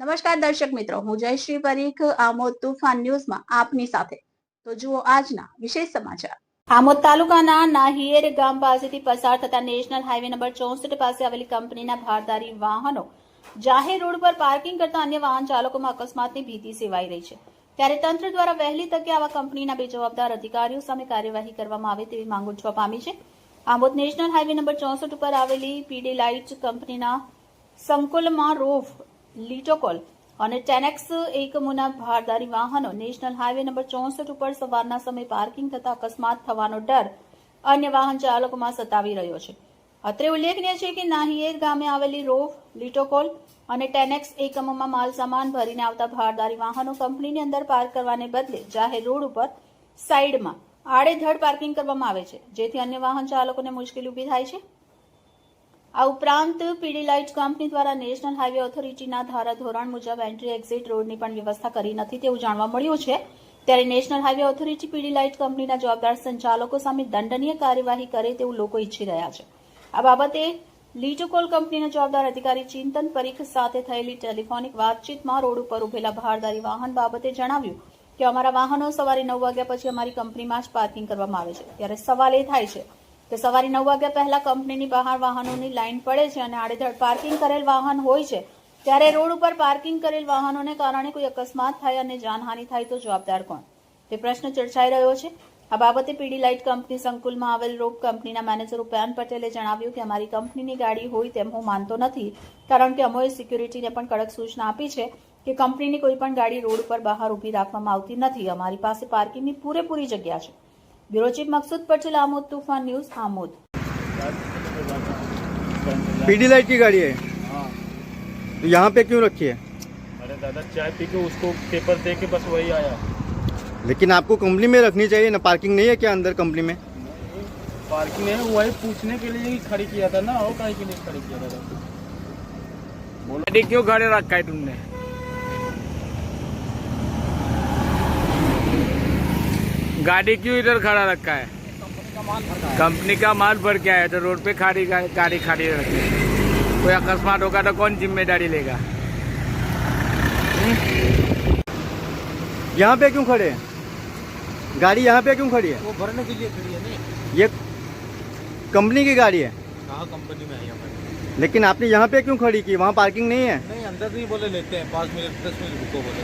નમસ્કાર દર્શક મિત્રો, હું જયશ્રી પરીખ, આમોદ તુફાન ન્યૂઝમાં આપની સાથે. તો જુઓ આજના વિશેષ સમાચાર. આમોદ તાલુકાના નાહિયેર ગામ પાસેથી પસાર થતા નેશનલ હાઈવે નંબર ચોસઠ પાસે આવેલી કંપનીના ભારદારી વાહનો જાહેર રોડ પર પાર્કિંગ કરતા અન્ય વાહન ચાલકોમાં અકસ્માતની ભીતિ સેવાઈ રહી છે. ત્યારે તંત્ર દ્વારા વહેલી તકે આવા કંપનીના બેજવાબદાર અધિકારીઓ સામે કાર્યવાહી કરવામાં આવે તેવી માંગ ઉઠવા પામી છે. આમોદ નેશનલ હાઈવે નંબર ચોસઠ ઉપર આવેલી પીડી લાઇટ કંપનીના સંકુલમાં રોફ લીટોકોલ અને ટેનેક્સ એકમોના ભારદારી વાહનો નેશનલ હાઈવે નંબર ચોસઠ ઉપર સવારના સમયે પાર્કિંગ થતા અકસ્માત થવાનો ડર અન્ય વાહન ચાલકોમાં સતાવી રહ્યો છે. અત્રે ઉલ્લેખનીય છે કે નાહિયેર ગામે આવેલી રોફ લીટોકોલ અને ટેનેક્સ એકમોમાં માલ સામાન ભરીને આવતા ભારદારી વાહનો કંપનીની અંદર પાર્ક કરવાને બદલે જાહેર રોડ ઉપર સાઈડમાં આડેધડ પાર્કિંગ કરવામાં આવે છે, જેથી અન્ય વાહન ચાલકોને મુશ્કેલી ઊભી થાય છે. આ ઉપરાંત પીડી લાઇટ કંપની દ્વારા નેશનલ હાઇવે ઓથોરિટીના ધારા ધોરણ મુજબ એન્ટ્રી એક્ઝિટ રોડની પણ વ્યવસ્થા કરી નથી તેવું જાણવા મળ્યું છે. ત્યારે national highway authority PD light કંપનીના જવાબદાર સંચાલકો સામે દંડનીય કાર્યવાહી કરે તેવું લોકો ઈચ્છી રહ્યા છે. આ બાબતે લીટોકોલ કંપનીના જવાબદાર અધિકારી ચિંતન પરીખ સાથે થયેલી ટેલિફોનિક વાતચીતમાં રોડ ઉપર ઉભેલા ભારદારી વાહન બાબતે જણાવ્યું કે અમારા વાહનો સવારે નવ વાગ્યા પછી અમારી કંપનીમાં જ પાર્કિંગ કરવામાં આવે છે. ત્યારે સવાલ એ થાય છે કે સવારે નવ વાગ્યા પહેલાં કંપનીની બહાર વાહનોની લાઇન પડે છે અને આડેધડ પાર્કિંગ કરેલ વાહન હોય છે. ત્યારે રોડ ઉપર પાર્કિંગ કરેલ વાહનોને કારણે કોઈ અકસ્માત થાય અને જાનહાનિ થાય તો જવાબદાર કોણ? તે પ્રશ્ન ચર્ચાઈ રહ્યો છે. આ બાબતે પીડી લાઇટ કંપની સંકુલમાં આવેલ રોડ કંપનીના મેનેજર ઉપયાન પટેલે જણાવ્યું કે અમારી કંપનીની ગાડી હોય તેમ હું માનતો નથી, કારણ કે અમોએ સિક્યુરિટીને પણ કડક સૂચના આપી છે કે કંપનીની કોઈ પણ ગાડી રોડ પર બહાર ઊભી રાખવામાં આવતી નથી. અમારી પાસે પાર્કિંગની પૂરેપૂરી જગ્યા છે. Bureau chief Maqsood Patel Amod Toofan news Amod. PD light की गाड़ी है। हाँ। तो यहाँ पे क्यों रखी है? अरे दादा चाय पी के उसको पेपर दे के बस वही आया। लेकिन आपको कंपनी में रखनी चाहिए ना? पार्किंग नहीं है क्या अंदर कंपनी में? पार्किंग है वही पूछने के लिए ही खड़ी किया था ना और कहीं के लिए खड़ी किया था क्यों गाड़ी रखा है तुमने? गाड़ी क्यों इधर खड़ा रखा है? कंपनी का माल भर के आया तो रोड पे खाड़ी गाड़ी खड़ी रखी। कोई अकस्मात होगा तो कौन ज़िम्मेदारी लेगा? यहाँ पे क्यों खड़े हैं? गाड़ी यहाँ पे क्यों खड़ी है? वो भरने के लिए खड़ी है नहीं। ये कंपनी की गाड़ी है? कहाँ कंपनी में है यहाँ पर लेकिन आपने यहाँ पे क्यों खड़ी की? वहाँ पार्किंग नहीं है? नहीं अंदर नहीं बोले लेते हैं पाँच मिनट दस मिनट रुको बोले।